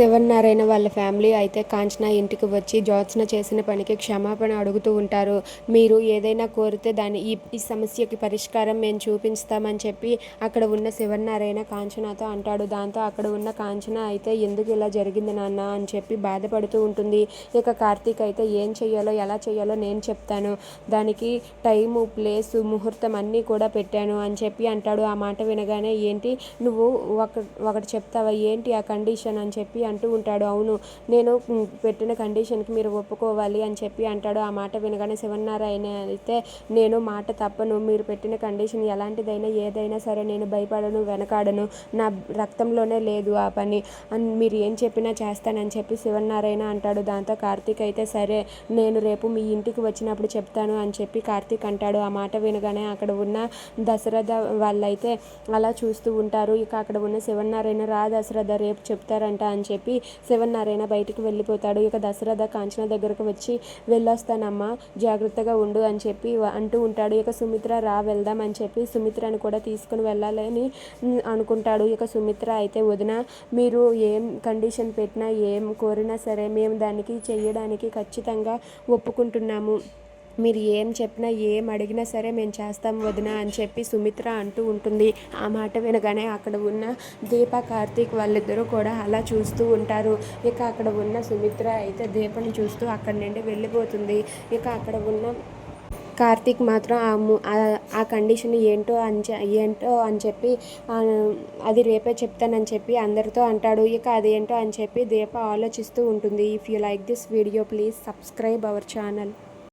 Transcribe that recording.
శివన్నారాయణ వాళ్ళ ఫ్యామిలీ అయితే కాంచన ఇంటికి వచ్చి జ్యోత్స్న చేసిన పనికి క్షమాపణ అడుగుతూ ఉంటారు. మీరు ఏదైనా కోరితే దాని ఈ ఈ సమస్యకి పరిష్కారం మేము చూపిస్తామని చెప్పి అక్కడ ఉన్న శివన్నారాయణ కాంచనతో అంటాడు. దాంతో అక్కడ ఉన్న కాంచన అయితే ఎందుకు ఇలా జరిగింది నాన్న అని చెప్పి బాధపడుతూ ఉంటుంది. ఇక కార్తీక్ అయితే ఏం చెయ్యాలో ఎలా చేయాలో నేను చెప్తాను. దానికి టైము ప్లేసు ముహూర్తం అన్నీ కూడా పెట్టాను అని చెప్పి అంటాడు. ఆ మాట వినగానే ఏంటి నువ్వు ఒక ఒకటి చెప్తావా? ఏంటి ఆ కండిషన్? అని చెప్పి అంటూ ఉంటాడు. అవును నేను పెట్టిన కండిషన్కి మీరు ఒప్పుకోవాలి అని చెప్పి అంటాడు. ఆ మాట వినగానే శివన్నారాయణ అయితే నేను మాట తప్పను. మీరు పెట్టిన కండిషన్ ఎలాంటిదైనా ఏదైనా సరే నేను భయపడను వెనకాడను. నా రక్తంలోనే లేదు ఆ పని. అని మీరు ఏం చెప్పినా చేస్తానని చెప్పి శివన్నారాయణ అంటాడు. దాంతో కార్తీక్ అయితే సరే నేను రేపు మీ ఇంటికి వచ్చినప్పుడు చెప్తాను అని చెప్పి కార్తీక్ అంటాడు. ఆ మాట వినగానే అక్కడ ఉన్న దశరథ వాళ్ళైతే అలా చూస్తూ ఉంటారు. ఇక అక్కడ ఉన్న శివన్నారాయణ రా దశరథ రేపు చెప్తారంట అని చెప్పి శివన్నారాయణ బయటికి వెళ్ళిపోతాడు. ఇక దశరథ కాంచన దగ్గరకు వచ్చి వెళ్ళొస్తానమ్మా జాగ్రత్తగా ఉండు అని చెప్పి అంటూ ఉంటాడు. ఇక సుమిత్ర రా వెళ్దాం అని చెప్పి సుమిత్రను కూడా తీసుకుని వెళ్ళాలని అనుకుంటాడు. ఇక సుమిత్ర అయితే వదిన మీరు ఏం కండిషన్ పెట్టినా ఏం కోరినా సరే మేము దానికి చేయడానికి ఖచ్చితంగా ఒప్పుకుంటున్నాము. మీరు ఏం చెప్పినా ఏం అడిగినా సరే మేము చేస్తాం వదిన అని చెప్పి సుమిత్ర అంటూ ఉంటుంది. ఆ మాట వినగానే అక్కడ ఉన్న దీప కార్తీక్ వాళ్ళిద్దరూ కూడా అలా చూస్తూ ఉంటారు. ఇక అక్కడ ఉన్న సుమిత్ర అయితే దీపని చూస్తూ అక్కడి నుండి వెళ్ళిపోతుంది. ఇక అక్కడ ఉన్న కార్తీక్ మాత్రం ఆ ఆ- కండిషన్ ఏంటో అని ఏంటో అని చెప్పి అది రేపే చెప్తానని చెప్పి అందరితో అంటాడు. ఇక అదేంటో అని చెప్పి దీప ఆలోచిస్తూ ఉంటుంది. If you like this video please subscribe our channel